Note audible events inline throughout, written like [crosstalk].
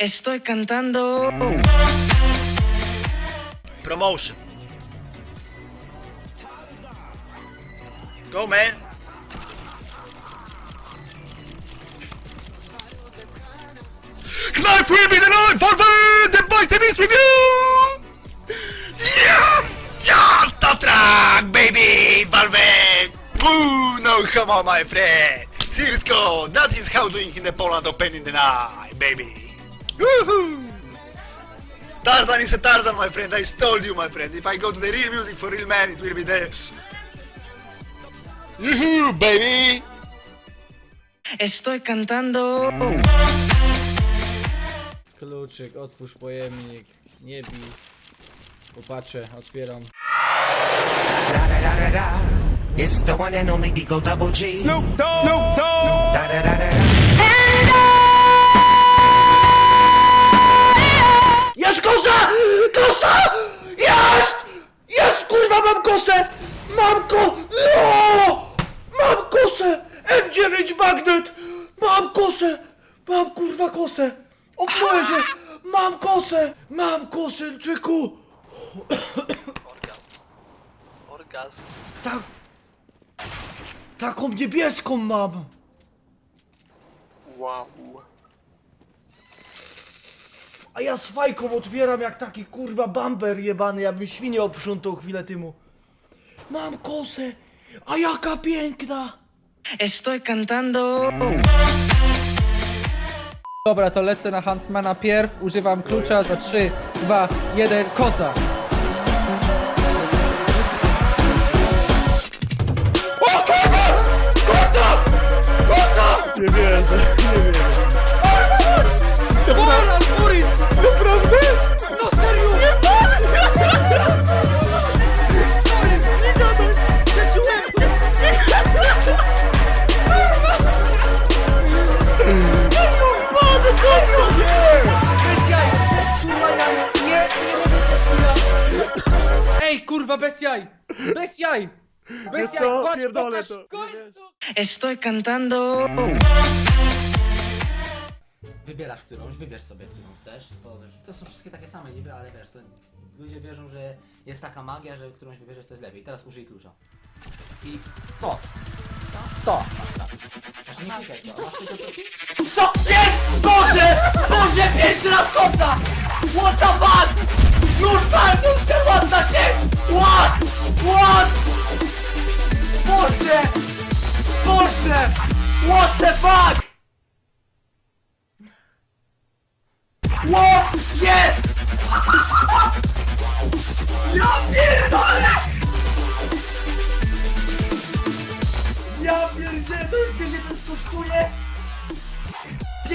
Estoy cantando. Promotion. Go, man. Knife will be the line for the, boys and with you! Yeah! Yeah! Stop track, baby! Valve! Ooh, no, come on, my friend! Cirsko! That is how doing in the Poland Open in the night, baby! Woohoo! Tarzan is a Tarzan, my friend. I told you, my friend. If I go to the real music for real man, it will be the. Yoo-hoo, baby! Estoy cantando. Kluczyk, otwórz pojemnik, nie bij. Popatrzę, otwieram. Da da da da da. It's the one and only Digo Double G. Snoop Dogg. Snoop Dogg. Da da da da. Jest kosa! Kosa! Jest! Jest, kurwa, mam kosę! Mam ko... No! Mam kosę! M9 magnet! Mam kosę! Mam, kurwa, kosę! Oplułem się! Mam kosę! Mam kosę, czyku! Orgazm. Tak... Taką niebieską mam! Wow. A ja z fajką otwieram jak taki kurwa bamber jebany, ja bym świnię oprzątał chwilę temu. Mam kosę, a jaka piękna! Estoy cantando. Dobra, to lecę na Huntsmana. Pierw, używam klucza. Za 3, 2, 1, kosa. Bola, kurwa! Bez jaj! Bez jaj! Bez jaj! Chodź, pokaż w końcu! Estoy cantando. Wybierasz którąś, wybierz sobie, którą chcesz. To, to są wszystkie takie same niby, ale wiesz, to ludzie wierzą, że jest taka magia, że którąś wybierzesz to jest lepiej. Teraz użyj klucza. I to. To. Znaczy nie klikaj to. Masz tylko to. Co? Jest! Boże! Boże! Pierwszy raz koca! What the fuck? Już pan, już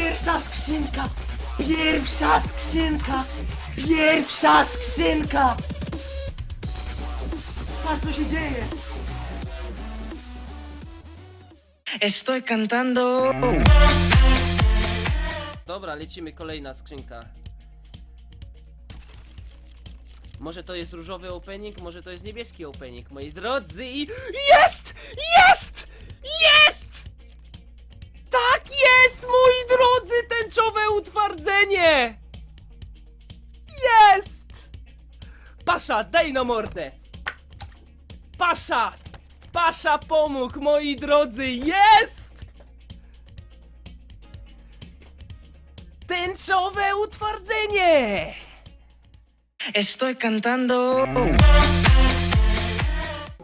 Pierwsza skrzynka! Pierwsza skrzynka! Pierwsza skrzynka! Patrz co się dzieje! Estoy cantando. Dobra, lecimy kolejna skrzynka. Może to jest różowy opening, może to jest niebieski opening, moi drodzy i... Jest! Jest! Jest! Tak jest, moi drodzy, tęczowe utwardzenie! Jest! Pasza, daj na mordę! Pasza! Pasza pomógł, moi drodzy, jest! Tęczowe utwardzenie! Estoy cantando.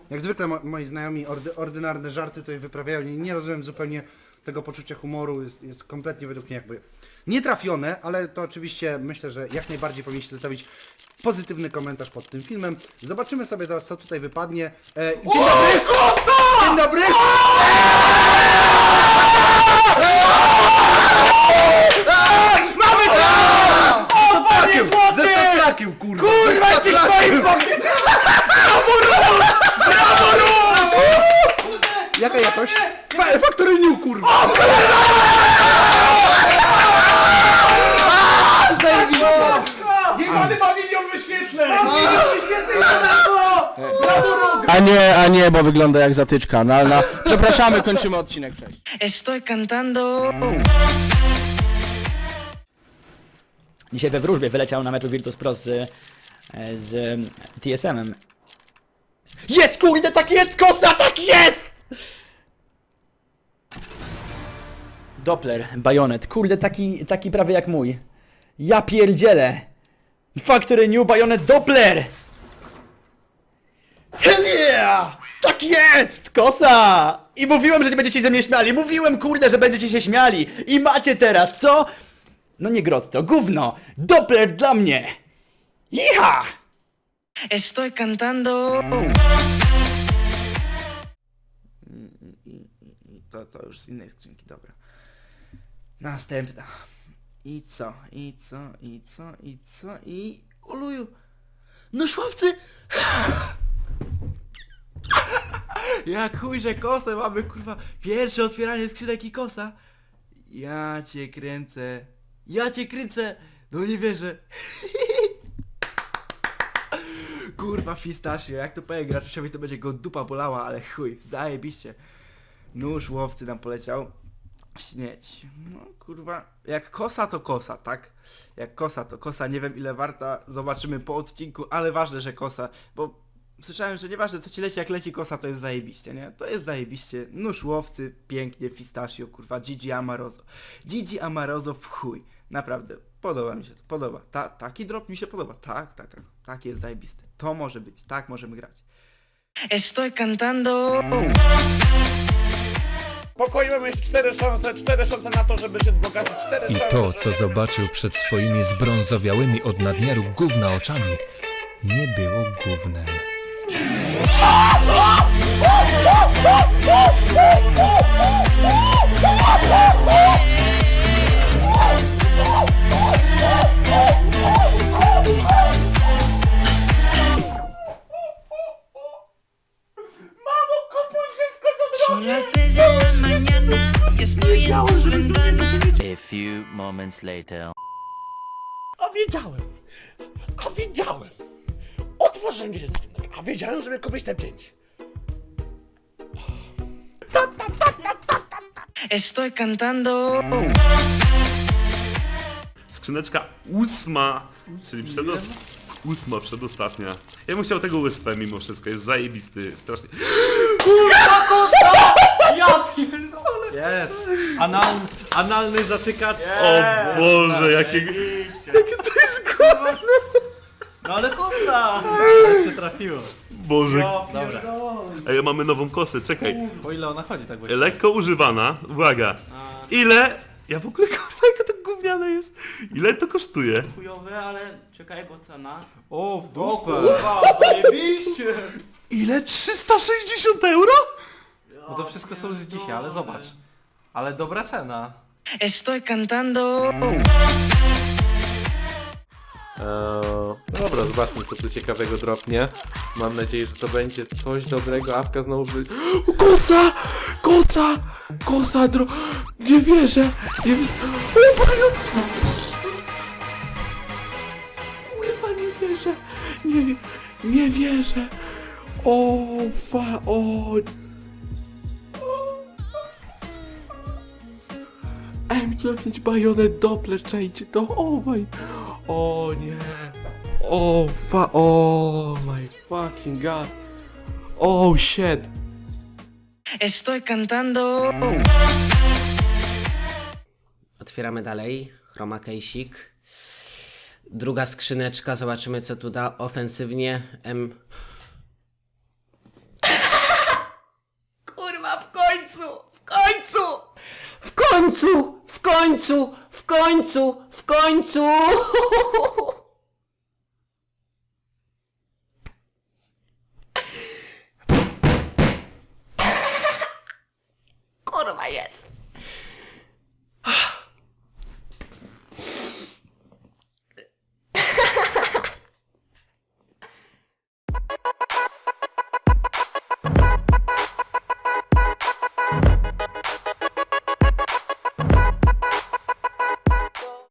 Jak zwykle mo- moi znajomi ordy, ordynarne żarty tutaj wyprawiają. Nie, nie rozumiem zupełnie tego poczucia humoru. Jest, jest kompletnie według mnie jakby nietrafione, ale to oczywiście myślę, że jak najbardziej powinniście zostawić pozytywny komentarz pod tym filmem. Zobaczymy sobie zaraz co tutaj wypadnie. E, dzień dobry! Dzień dobry! Mamy to! O, panie złoty! Kurwa! Kurwa, jesteś moim Jaka jakość? Fa- Factory New, kurwa! Jebany ma milion wyświetleń! Milion wyświetleń A nie, a nie, bo wygląda jak zatyczka analna. Przepraszamy, kończymy odcinek, cześć. Estoy cantando. Dzisiaj we wróżbie wyleciał na meczu Virtus Pro z, z TSM-em. Jest, kurde, tak jest, kosa, tak jest! Doppler, bajonet, kurde, taki, taki prawie jak mój. Ja pierdzielę! Factory New Bajonet Doppler! Hell yeah! Tak jest, kosa! I mówiłem, że nie będziecie się ze mnie śmiali. Mówiłem, kurde, że będziecie się śmiali. I macie teraz, co? No nie grotto, gówno! Doppler dla mnie! Iha! Estoy cantando. To, to już z innej skrzynki, dobra. Następna. I co, i co, i co, i co, i... Oluju! No szławcy! [laughs] Jak chuj, że kosę mamy, kurwa. Pierwsze otwieranie skrzynek i kosa. Ja cię kręcę. Ja cię kręcę. No nie wierzę. [laughs] Kurwa pistachio, jak to powiem graczowi to będzie go dupa bolała, ale chuj, zajebiście. Nóż łowcy nam poleciał. Śmieć. No kurwa, jak kosa to kosa, tak? Jak kosa to kosa, nie wiem ile warta, zobaczymy po odcinku, ale ważne, że kosa, bo słyszałem, że nieważne co ci leci, jak leci kosa to jest zajebiście, nie? To jest zajebiście. Nóż łowcy, pięknie, pistachio, kurwa, Gigi Amarozo. Gigi Amarozo w chuj. Naprawdę, podoba mi się to, podoba. Ta, taki drop mi się podoba, tak, tak, tak, tak jest zajebisty. To może być, tak możemy grać. Estoy cantando. Pokoju mam jeszcze cztery szanse, cztery szanse na to, żeby się wzbogacić, cztery I szanse. to, co zobaczył przed swoimi zbrązowiałymi od nadmiaru gówna oczami, nie było gównem. Moments later. A wiedziałem! A wiedziałem! Otworzyłem skrzynek, a wiedziałem, że mnie kupić te pięć. Estoy cantando. Skrzyneczka ósma, czyli przedost... ósma, przedostatnia. Ja bym chciał tego USP mimo wszystko, jest zajebisty, strasznie. Jest! Anal, analny zatykacz. O Boże, jakie... No ale kosa! się trafiło. Boże. Dobra. Ej, mamy nową kosę, czekaj. O ile ona chodzi tak właśnie? Lekko używana, uwaga. Ile... Ja w ogóle kurwa, jaka to gówniane jest. Ile to kosztuje? Chujowe, ale czekaj, bo cena. O, w dupę! Ile? 360 euro? No to wszystko są z dzisiaj, ale zobacz. Ale dobra cena. Estoy cantando. Eee, dobra, zobaczmy co tu ciekawego dropnie. Mam nadzieję, że to będzie coś dobrego. Apka znowu by... [gasps] Kosa! Kosa! Kosa dro... Nie wierzę! Nie wierzę! O Boże! Kurwa, nie wierzę! Nie, nie wierzę! O, fa... O... M9 Bajonet Doppler, czajcie to, o my, o nie, o fa, o my fucking god, oh shit. Estoy cantando. Otwieramy dalej. Chroma Case'ik. Druga skrzyneczka, zobaczymy co tu da ofensywnie. M. Kurwa, w końcu! W końcu! W końcu! W końcu! W końcu! W końcu! [laughs]